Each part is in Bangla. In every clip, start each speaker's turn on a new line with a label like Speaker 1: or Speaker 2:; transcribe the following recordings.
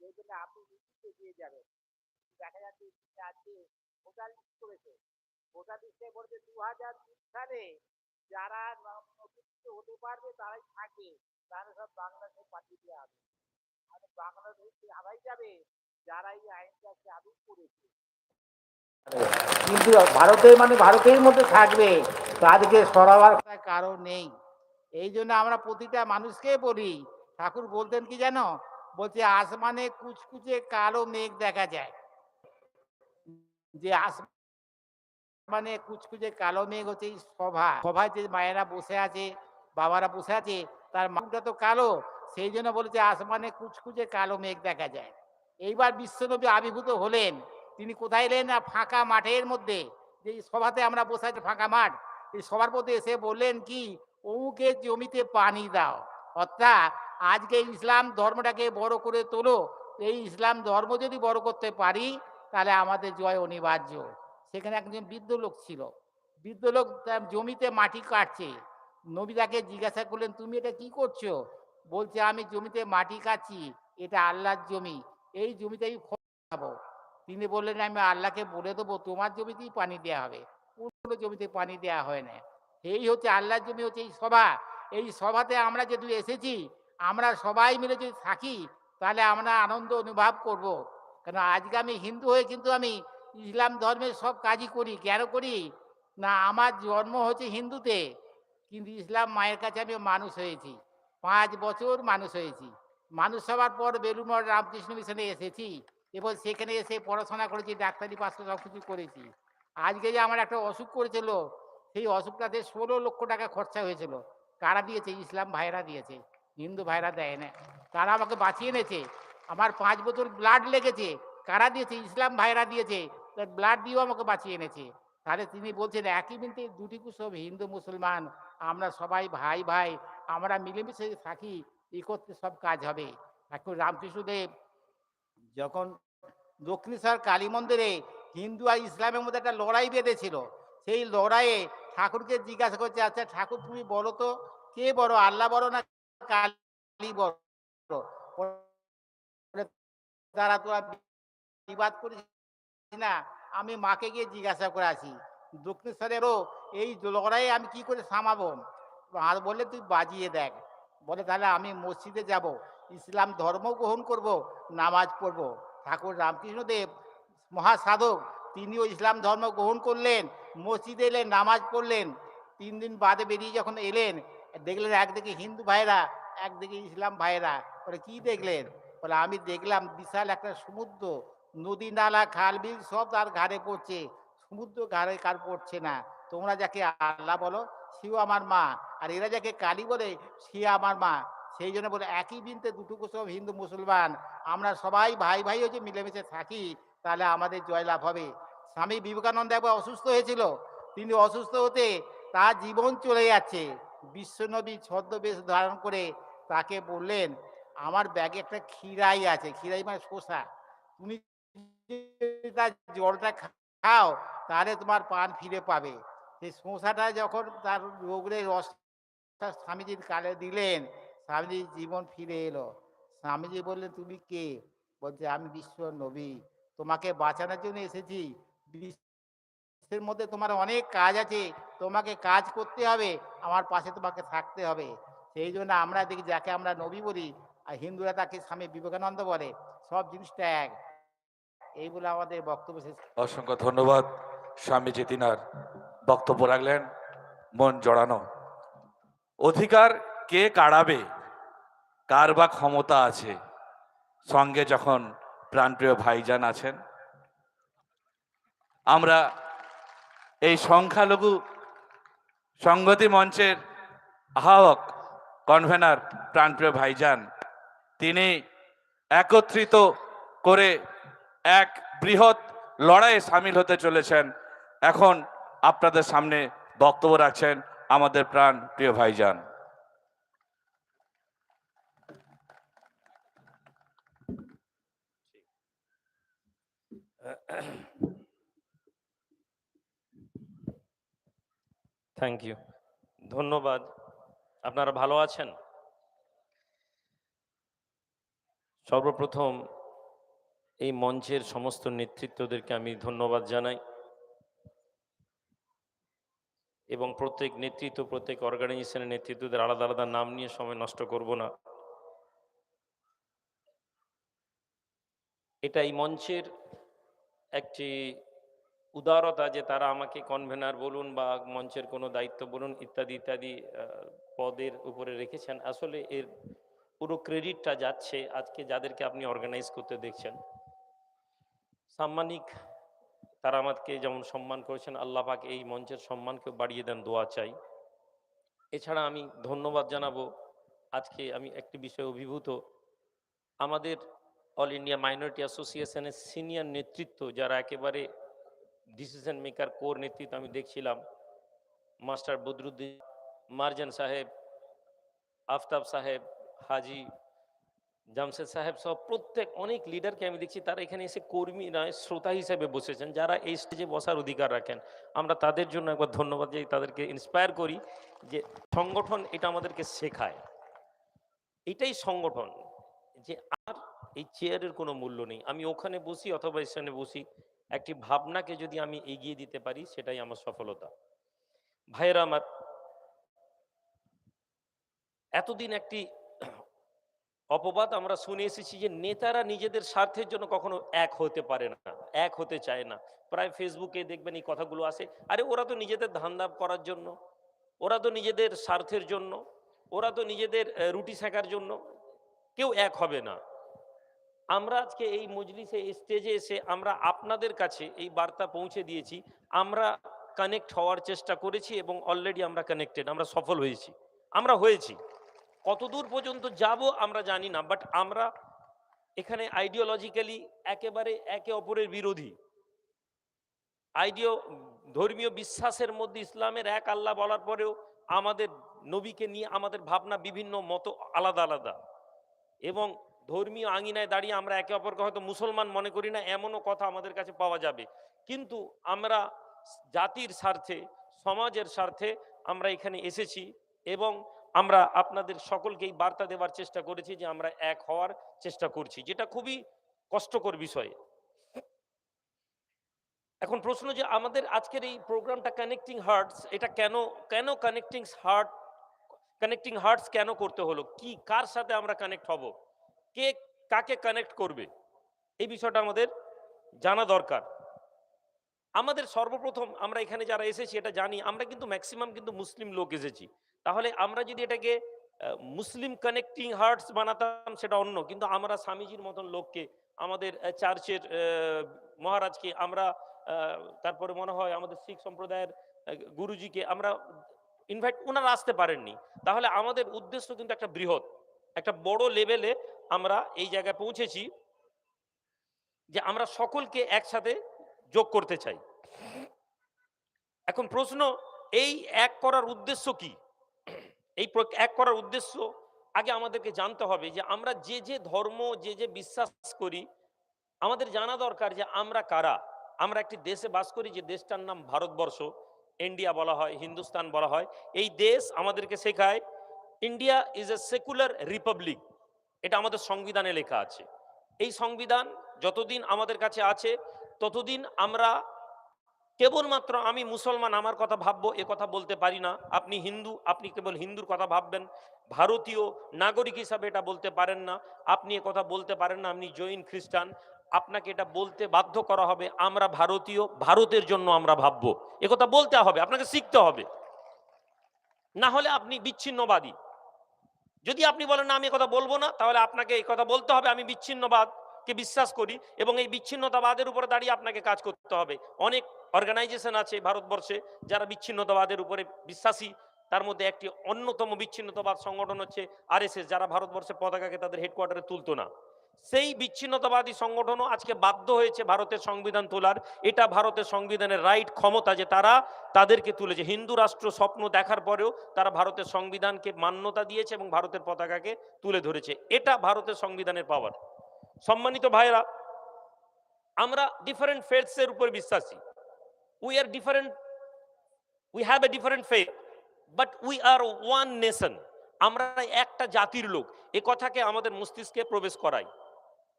Speaker 1: সেই জন্য আপনি নিশ্চিত দিয়ে যাবেন। দেখা যাচ্ছে আজকে ভোটার লিস্ট করেছে। ভোটার লিস্টে বলছে দু হাজার তিন সালে যারা নথিভুক্ত হতে পারবে তারাই থাকে তারা সব বাংলাদেশে পাঠিয়ে দেওয়া হবে। আর বাংলাদেশে আড়াই যাবে? যারা এই আইনটা চালু করেছে।
Speaker 2: কিন্তু ভারতে মানে ভারতের মধ্যে থাকবে। তাদেরকে সরাবার
Speaker 1: কারণ নেই। এই জন্য আমরা প্রতিটা মানুষকে বলি, ঠাকুর বলতেন কি জানো? বলছে, আসমানে কুচকুচে কালো মেঘ দেখা যায়। যে আসমানে কুচকুচে কালো মেঘ হচ্ছে সভা। সভায় যে মায়েরা বসে আছে, বাবারা বসে আছে, তার মুখটা তো কালো, সেই জন্য বলেছে, আসমানে কুচকুচে কালো মেঘ দেখা যায়। এইবার বিশ্বনবী আবির্ভূত হলেন। তিনি কোথায় এলেন না? ফাঁকা মাঠের মধ্যে। যে সভাতে আমরা বসে আছি, ফাঁকা মাঠ। এই সবার মধ্যে এসে বললেন কি, অমুকের জমিতে পানি দাও। অর্থাৎ আজকে ইসলাম ধর্মটাকে বড় করে তোলো। এই ইসলাম ধর্ম যদি বড় করতে পারি, তাহলে আমাদের জয় অনিবার্য। সেখানে একজন বৃদ্ধ লোক ছিল। বৃদ্ধ লোক জমিতে মাটি কাটছে। নবীদাকে জিজ্ঞাসা করলেন, তুমি এটা কি করছ? বলছে, আমি জমিতে মাটি কাটছি। এটা আল্লাহর জমি। এই জমিতে আমি খাব তিনি বললেন, আমি আল্লাহকে বলে দেবো, তোমার জমিতেই পানি দেওয়া হবে। পুরো জমিতে পানি দেওয়া হয় না। এই হচ্ছে আল্লাহর জমি, হচ্ছে এই সভা। এই সভাতে আমরা যদি এসেছি আমরা সবাই মিলে যদি থাকি, তাহলে আমরা আনন্দ অনুভব করব। কেন, আজকে আমি হিন্দু হয়ে কিন্তু আমি ইসলাম ধর্মের সব কাজই করি। কেন করি? না, আমার জন্ম হচ্ছে হিন্দুতে, কিন্তু ইসলাম মায়ের কাছে আমি মানুষ হয়েছি। পাঁচ বছর মানুষ হয়েছি। মানুষ হওয়ার পর বেলুমর রামকৃষ্ণ মিশনে এসেছি এবং সেখানে এসে পড়াশোনা করেছি, ডাক্তারি পাশ সব কিছু করেছি। আজকে যে আমার একটা অসুখ করেছিল, সেই অসুখটাতে ষোলো লক্ষ টাকা খরচা হয়েছিল। কারা দিয়েছে? ইসলাম ভাইরা দিয়েছে। হিন্দু ভাইরা দেয় না। তারা আমাকে বাঁচিয়ে এনেছে। আমার পাঁচ বছর ব্লাড লেগেছে। কারা দিয়েছে? ইসলাম ভাইরা দিয়েছে। ব্লাড দিয়েও আমাকে বাঁচিয়ে এনেছে। তাহলে তিনি বলছেন, একই মিনিটে দুটি সব হিন্দু, মুসলমান। আমরা সবাই ভাই ভাই। আমরা মিলেমিশে থাকি করতে সব কাজ হবে। এখন রামকৃষ্ণদেব যখন দক্ষিণেশ্বর কালী মন্দিরে হিন্দু আর ইসলামের মধ্যে একটা লড়াই বেঁধেছিল, সেই লড়াইয়ে ঠাকুরকে জিজ্ঞাসা করছে আচ্ছা ঠাকুর তুমি বলো তো, কে বড়? আল্লাহ বড় না বলে, তারা তোরা বিবাদ করিস না। আমি মাকে গিয়ে জিজ্ঞাসা করে আসি দক্ষিণেশ্বরেরও এই লড়াইয়ে আমি কি করে সামাবো আর বললে তুই বাজিয়ে দেখ। বলে তাহলে আমি মসজিদে যাব ইসলাম ধর্ম গ্রহণ করব নামাজ পড়ব। ঠাকুর রামকৃষ্ণদেব মহাসাধক তিনিও ইসলাম ধর্ম গ্রহণ করলেন মসজিদে এলেন নামাজ পড়লেন। তিন দিন বাদে বেরিয়ে যখন এলেন দেখলেন একদিকে হিন্দু ভাইরা, একদিকে ইসলাম ভাইরা। বলে, কি দেখলেন? বলে, আমি দেখলাম বিশাল একটা সমুদ্র। নদী, নালা খাল বিল সব তার ঘাড়ে পড়ছে। সমুদ্র ঘাড়ে কার পড়ছে না? তোমরা যাকে আল্লাহ বলো, সেও আমার মা। আর এরা যাকে কালী বলে, সে আমার মা। সেই জন্য বলে, একই বিনতে দুটুকু সব হিন্দু মুসলমান। আমরা সবাই ভাই ভাই হচ্ছে মিলেমিশে থাকি, তাহলে আমাদের জয়লাভ হবে। স্বামী বিবেকানন্দ একবার অসুস্থ হয়েছিল। তিনি অসুস্থ হতে তার জীবন চলে যাচ্ছে। বিশ্বনবী ছদ্মবেশ ধারণ করে তাকে বললেন, আমার ব্যাগে একটা খিরাই আছে। খিরাই মানে শসা। তুমি তার জলটা খাও, তাহলে তোমার পান ফিরে পাবে। সেই শসাটা যখন তার রোগের রসটা স্বামীজির কালে দিলেন, স্বামীজির জীবন ফিরে এলো। স্বামীজি বললেন, তুমি কে? বলছে, আমি বিশ্ব নবী তোমাকে বাঁচানোর জন্য এসেছি। বিশ্বের মধ্যে তোমার অনেক কাজ আছে, তোমাকে কাজ করতে হবে, আমার পাশে তোমাকে থাকতে হবে। সেই জন্য আমরা দেখি যাকে আমরা নবী বলি, আর হিন্দুরা তাকে স্বামী বিবেকানন্দ বলে, সব জিনিসটা এক। এই বলে আমাদের বক্তব্য শেষ
Speaker 3: অসংখ্য ধন্যবাদ স্বামীজি তিনার বক্তব্য রাখলেন, মন জড়ানো। অধিকার কে কাড়াবে? কার বা ক্ষমতা আছে? সঙ্গে যখন প্রাণপ্রিয় ভাইজান আছেন, আমরা এই সংখ্যালঘু সংগতি মঞ্চের আহ্বায়ক কনভেনার প্রাণপ্রিয় ভাইজান, তিনি একত্রিত করে এক বৃহৎ লড়াইয়ে সামিল হতে চলেছেন। এখন আপনাদের সামনে বক্তব্য রাখছেন আমাদের প্রাণ প্রিয় ভাইজান
Speaker 4: থ্যাংক ইউ ধন্যবাদ। আপনারা ভালো আছেন? সর্বপ্রথম এই মঞ্চের সমস্ত নেতৃত্বদেরকে আমি ধন্যবাদ জানাই এবং প্রত্যেক নেতৃত্ব, প্রত্যেক অর্গানাইজেশনের নেতৃত্বদের আলাদা আলাদা নাম নিয়ে সময় নষ্ট করব না। এটা এই মঞ্চের একটি উদারতা যে তারা আমাকে কনভেনার বলুন বা মঞ্চের কোনো দায়িত্ব বলুন ইত্যাদি ইত্যাদি পদের উপরে রেখেছেন। আসলে এর পুরো ক্রেডিটটা যাচ্ছে আজকে যাদেরকে আপনি অর্গানাইজ করতে দেখছেন। সাম্মানিক তারা আমাকে যেমন সম্মান করেছেন, আল্লাহ পাক এই মঞ্চের সম্মানকে বাড়িয়ে দেন, দোয়া চাই। এছাড়া আমি ধন্যবাদ জানাব। আজকে আমি একটি বিষয়ে অভিভূত। আমাদের অল ইন্ডিয়া মাইনরিটি অ্যাসোসিয়েশনের সিনিয়র নেতৃত্ব যারা একেবারে ডিসিশন মেকার কোর নেতৃত্ব আমি দেখছিলাম। মাস্টার বদরুদ্দিন, মার্জান সাহেব, আফতাব সাহেব, হাজি, জামশেদ সাহেব সহ প্রত্যেক অনেক লিডারকে আমি দেখছি, তারা এখানে এসে কর্মী নয় শ্রোতা হিসেবে বসেছেন, যারা এই স্টেজে বসার অধিকার রাখেন। আমরা তাদের জন্য একবার ধন্যবাদ যে তাদেরকে ইন্সপায়ার করি যে সংগঠন এটা আমাদেরকে শেখায়। এটাই সংগঠন, যে আর এই চেয়ারের কোনো মূল্য নেই। আমি ওখানে বসি অথবা এখানে বসি একটি ভাবনাকে যদি আমি এগিয়ে দিতে পারি, সেটাই আমার সফলতা। ভাইয়েরা আমার, এতদিন একটি অপবাদ আমরা শুনে এসেছি যে নেতারা নিজেদের স্বার্থের জন্য কখনো এক হতে পারে না, এক হতে চায় না। প্রায় ফেসবুকে দেখবেন এই কথাগুলো আসে, আরে ওরা তো নিজেদের ধান্দা করার জন্য, ওরা তো নিজেদের স্বার্থের জন্য, ওরা তো নিজেদের রুটি সেঁকার জন্য, কেউ এক হবে না। আমরা আজকে এই মজলিসে স্টেজে এসে আমরা আপনাদের কাছে এই বার্তা পৌঁছে দিয়েছি। আমরা কানেক্ট হওয়ার চেষ্টা করেছি এবং অলরেডি আমরা কানেক্টেড আমরা সফল হয়েছি। আমরা হয়েছি। কতদূর পর্যন্ত যাব আমরা জানি না বাট আমরা এখানে আইডিওলজিক্যালি একেবারে একে অপরের বিরোধী। আইডিও, ধর্মীয় বিশ্বাসের মধ্যে ইসলামের এক আল্লাহ বলার পরেও আমাদের নবীকে নিয়ে আমাদের ভাবনা বিভিন্ন মতো আলাদা আলাদা। এবং ধর্মীয় আঙিনায় দাঁড়িয়ে আমরা একে অপরকে হয়তো মুসলমান মনে করি না, এমনও কথা আমাদের কাছে পাওয়া যাবে। কিন্তু আমরা জাতির স্বার্থে, সমাজের স্বার্থে আমরা এখানে এসেছি এবং আমরা আপনাদের সকলকে এই বার্তা দেওয়ার চেষ্টা করেছি যে আমরা এক হওয়ার চেষ্টা করছি, যেটা খুবই কষ্টকর বিষয়। এখন প্রশ্ন যে আমাদের আজকের এই প্রোগ্রামটা কানেক্টিং হার্টস এটা কেন কেন কানেক্টিং হার্ট কানেক্টিং হার্টস কেন করতে হলো? কি, কার সাথে আমরা কানেক্ট হব? কে কাকে কানেক্ট করবে? এই বিষয়টা আমাদের জানা দরকার। আমাদের সর্বপ্রথম আমরা এখানে যারা এসেছি, এটা জানি, আমরা কিন্তু ম্যাক্সিমাম কিন্তু মুসলিম লোক এসেছি। তাহলে আমরা যদি এটাকে মুসলিম কানেক্টিং হার্টস বানাতাম, সেটা অন্য। কিন্তু আমরা স্বামীজির মতন লোককে, আমাদের চার্চের মহারাজকে, আমরা তারপরে মনে হয় আমাদের শিখ সম্প্রদায়ের গুরুজিকে, আমরা ইনভাইট ওনারা আসতে পারেননি। তাহলে আমাদের উদ্দেশ্য কিন্তু একটা বৃহৎ, একটা বড় লেভেলে আমরা এই জায়গায় পৌঁছেছি যে আমরা সকলকে একসাথে যোগ করতে চাই। এখন প্রশ্ন, এই এক করার উদ্দেশ্য কি? এই এক করার উদ্দেশ্য আগে আমাদেরকে জানতে হবে যে আমরা যে যে ধর্ম, যে যে বিশ্বাস করি, আমাদের জানা দরকার যে আমরা কারা? আমরা একটি দেশে বাস করি যে দেশটার নাম ভারতবর্ষ, ইন্ডিয়া বলা হয়, হিন্দুস্তান বলা হয়। এই দেশ আমাদেরকে শেখায়, India is a secular republic. এটা আমাদের সংবিধানে লেখা আছে। এই সংবিধান যতদিন আমাদের কাছে আছে, ততদিন আমরা কেবলমাত্র আমি মুসলমান, আমার কথা ভাববো, এ কথা বলতে পারি না। আপনি হিন্দু, আপনি কেবল হিন্দুর কথা ভাববেন। ভারতীয় নাগরিক হিসাবে এটা বলতে পারেন না। আপনি এ কথা বলতে পারেন না, আপনি জৈন, খ্রিস্টান। আপনাকে এটা বলতে বাধ্য করা হবে, আমরা ভারতীয়, ভারতের জন্য আমরা ভাববো। কথা বলতে হবে, আপনাকে শিখতে হবে। না হলে আপনি বিচ্ছিন্নবাদী। যদি আপনি বলেন আমি কথা বলব না, তাহলে আপনাকে এই কথা বলতে হবে। আমি বিচ্ছিন্নবাদকে বিশ্বাস করি এবং এই বিচ্ছিন্নতাবাদের উপরে দাঁড়িয়ে আপনাকে কাজ করতে হবে। অনেক অর্গানাইজেশন আছে ভারতবর্ষে যারা বিচ্ছিন্নতাবাদের উপরে বিশ্বাসী। তার মধ্যে একটি অন্যতম বিচ্ছিন্নতাবাদ সংগঠন হচ্ছে আরএসএস, যারা ভারতবর্ষের পতাকাকে তাদের হেডকোয়ার্টারে তুলতো না। সেই বিচ্ছিন্নতাবাদী সংগঠনও আজকে বাধ্য হয়েছে ভারতের সংবিধান তোলার। এটা ভারতের সংবিধানের রাইট ক্ষমতা যে তারা তাদেরকে তুলেছে। হিন্দু রাষ্ট্র স্বপ্ন দেখার পরেও তারা ভারতের সংবিধানকে মান্যতা দিয়েছে এবং ভারতের পতাকাকে তুলে ধরেছে। এটা ভারতের সংবিধানের পাওয়ার সম্মানিত ভাইরা আমরা ডিফারেন্ট ফেথসের উপর বিশ্বাসী। We are different we have a different faith but we are one nation আমরা একটা জাতির লোক। এ কথাকে আমাদের মস্তিষ্কে প্রবেশ করাই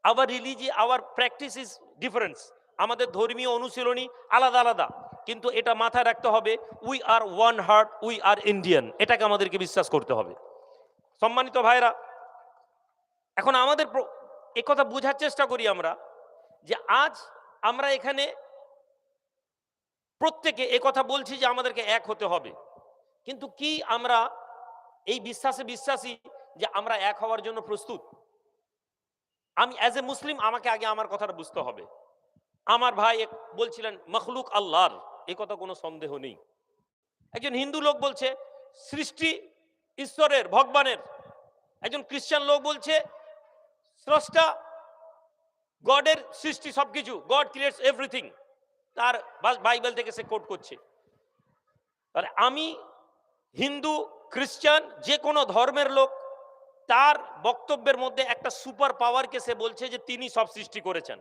Speaker 4: our religion our practice is difference আমাদের ধর্মীয় অনুশীলনী আলাদা আলাদা। কিন্তু এটা মাথায় রাখতে হবে we are one heart we are Indian এটাকে আমাদেরকে বিশ্বাস করতে হবে। সম্মানিত ভাইরা, এখন আমাদের প্র- এ কথা বোঝার চেষ্টা করি আমরা যে আজ আমরা এখানে প্রত্যেকে কথা বলছি যে আমাদেরকে এক হতে হবে। কিন্তু কি আমরা এই বিশ্বাসে বিশ্বাসী যে আমরা এক হওয়ার জন্য প্রস্তুত? আমি অ্যাজ এ মুসলিম আমাকে আগে আমার কথাটা বুঝতে হবে। আমার ভাই বলছিলেন, মখলুক আল্লাহর। এ কথা কোনো সন্দেহ নেই। একজন হিন্দু লোক বলছে, সৃষ্টি ঈশ্বরের, ভগবানের। একজন খ্রিস্টান লোক বলছে, স্রষ্টা গডের সৃষ্টি সবকিছু। God creates everything. তার বাইবেল থেকে সে কোট করছে। তাহলে আমি হিন্দু, খ্রিস্টান, যে কোনো ধর্মের লোক তার বক্তব্যের মধ্যে একটা সুপার পাওয়ারকে সে বলছে যে তিনি সব সৃষ্টি করেছেন।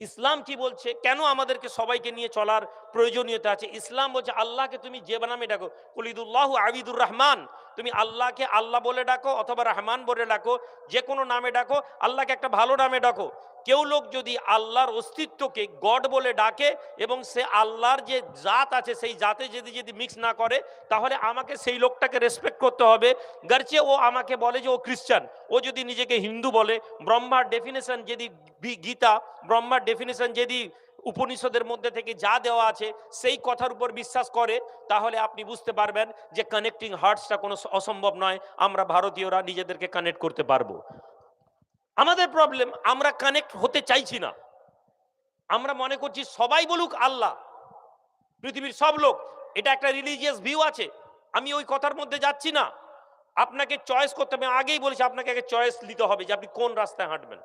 Speaker 4: ইসলাম কি বলছে? কেন আমাদেরকে সবাইকে নিয়ে চলার প্রয়োজনীয়তা আছে। ইসলাম বলছে, আল্লাহকে তুমি যে নামে ডাকো। কলিদুল্লাহ আবিদুর রহমান। তুমি আল্লাহকে আল্লাহ বলে ডাকো অথবা রহমান বলে ডাকো যে কোনো নামে ডাকো, আল্লাহকে একটা ভালো নামে ডাকো। কেউ লোক যদি আল্লাহর অস্তিত্বকে গড বলে ডাকে এবং সে আল্লাহর যে জাত আছে, সেই জাতে যদি যদি মিক্স না করে, তাহলে আমাকে সেই লোকটাকে রেসপেক্ট করতে হবে। গারচে ও আমাকে বলে যে ও খ্রিস্টান। ও যদি নিজেকে হিন্দু বলে, ব্রহ্মার ডেফিনেশন যদি গীতা, ব্রহ্মার ডেফিনেশন যদি উপনিষদের মধ্যে থেকে যা দেওয়া আছে, সেই কথার উপর বিশ্বাস করে, তাহলে আপনি বুঝতে পারবেন যে কানেক্টিং হার্টসটা কোনো অসম্ভব নয়, আমরা ভারতীয়রা নিজেদেরকে কানেক্ট করতে পারব। আমাদের প্রবলেম আমরা কানেক্ট হতে চাইছি না। আমরা মনে করছি সবাই বলুক আল্লাহ, পৃথিবীর সব লোক, এটা একটা রিলিজিয়াস ভিউ আছে, আমি ওই কথার মধ্যে যাচ্ছি না। আপনাকে চয়েস করতে হবে আগেই বলেছি, আপনাকে আগে চয়েস নিতে হবে যে আপনি কোন রাস্তায় হাঁটবেন।